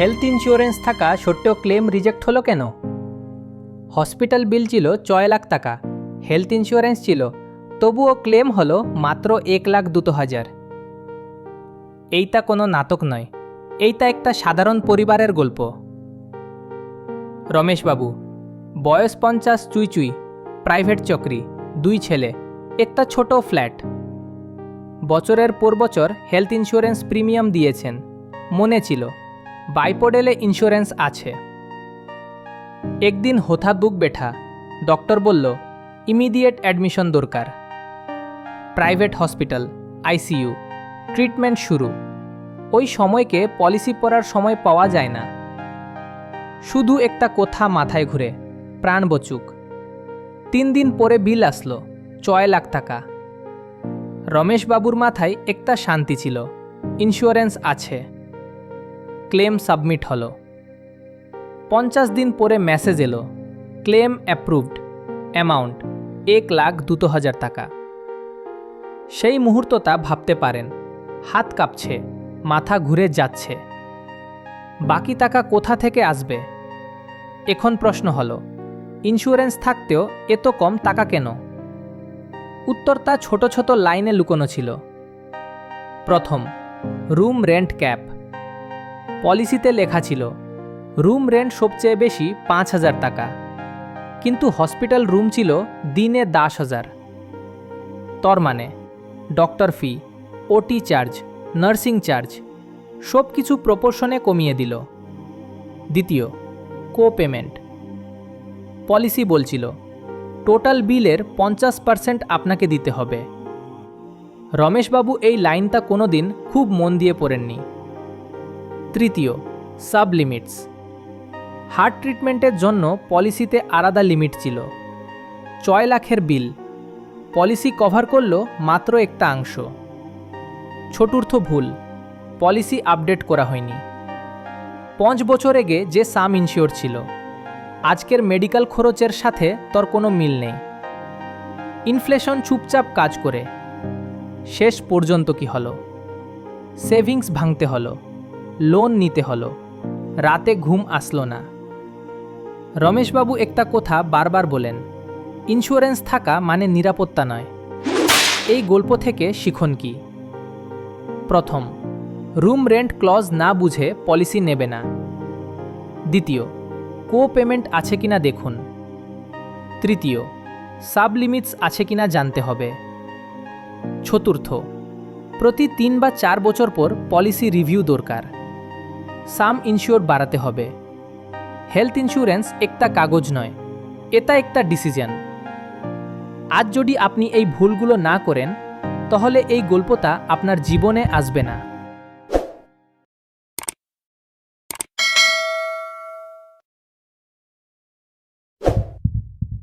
Health insurance থাকা সত্ত্বেও claim reject হলো কেন? হসপিটাল বিল ছিল ছয় লাখ টাকা হেলথ ইন্স্যুরেন্স ছিল, তবুও ক্লেম হলো মাত্র এক লাখ দুটো হাজার। এইটা কোনো নাটক নয়, এইটা একটা সাধারণ পরিবারের গল্প। রমেশবাবু, বয়স পঞ্চাশ চুই চুই প্রাইভেট চাকরি, দুই ছেলে, একটা ছোট ফ্ল্যাট বছরের পর বছর হেলথ ইন্স্যুরেন্স প্রিমিয়াম দিয়েছেন, মনে ছিল বাইপোডেলে ইন্স্যুরেন্স আছে। একদিন হঠাৎ বুক বেঠা ডক্টর বলল ইমিডিয়েট অ্যাডমিশন দরকার। প্রাইভেট হসপিটাল আইসিইউ ট্রিটমেন্ট শুরু। ওই সময়কে পলিসি পড়ার সময় পাওয়া যায় না। শুধু একটা কথা মাথায় ঘুরে, প্রাণ বচুক। তিন দিন পরে বিল আসলো, ছয় লাখ টাকা। রমেশবাবুর মাথায় একটা শান্তি ছিল ইন্স্যুরেন্স আছে। ক্লেম সাবমিট হলো। পঞ্চাশ দিন পরে মেসেজ এলো, ক্লেম অ্যাপ্রুভড, অ্যামাউন্ট এক লাখ দুটো হাজার টাকা। সেই মুহূর্তটা ভাবতে পারেন, হাত কাঁপছে, মাথা ঘুরে যাচ্ছে। বাকি টাকা কোথা থেকে আসবে? এখন প্রশ্ন হলো, ইন্স্যুরেন্স থাকতেও এত কম টাকা কেন? উত্তরটা ছোট ছোট লাইনে লুকোনো ছিল। প্রথম, রুম রেন্ট ক্যাপ। পলিসিতে লেখা ছিল, রুম রেন্ট সবচেয়ে বেশি পাঁচ হাজার টাকা। কিন্তু হসপিটাল রুম ছিল দিনে দশ হাজার। তর মানে doctor fee, OT charge, nursing charge সব কিছু প্রপোর্শনে কমিয়ে দিল। দ্বিতীয় কো পেমেন্ট পলিসি বলছিল, টোটাল বিলের পঞ্চাশ পার্সেন্ট আপনাকে দিতে হবে। রমেশবাবু এই লাইনটা কোনোদিন খুব মন দিয়ে পড়েননি। তৃতীয় সাব লিমিটস হার্ট ট্রিটমেন্টের জন্য পলিসিতে আলাদা লিমিট ছিল। ছয় লাখের বিল। পলিসি কভার করল মাত্র একটা অংশ। চতুর্থ ভুল। পলিসি আপডেট করা হয়নি। পাঁচ বছর আগে যে সাম ইনশিওর ছিল। আজকের মেডিকেল খরচের সাথে তোর কোনো মিল নেই। ইনফ্লেশন চুপচাপ কাজ করে। শেষ পর্যন্ত কি হলো? সেভিংস ভাঙতে হলো। লোন নিতে হলো। রাতে ঘুম আসলো না। রমেশবাবু একটা কথা বারবার বলেন, ইন্স্যুরেন্স থাকা মানে নিরাপত্তা নয়। এই গল্প থেকে শিখন কি? প্রথম, রুম রেন্ট ক্লজ না বুঝে পলিসি নেবে না। দ্বিতীয় কো পেমেন্ট আছে কিনা দেখুন। তৃতীয় সাব লিমিটস আছে কিনা জানতে হবে। চতুর্থ, প্রতি তিন বা চার বছর পর পলিসি রিভিউ দরকার। সাম ইনশিওর বাড়াতে হবে। হেলথ ইন্স্যুরেন্স একটা কাগজ নয়, এটা একটা ডিসিশন। আজ যদি আপনি এই ভুলগুলো না করেন, তাহলে এই গল্পটা আপনার জীবনে আসবে না।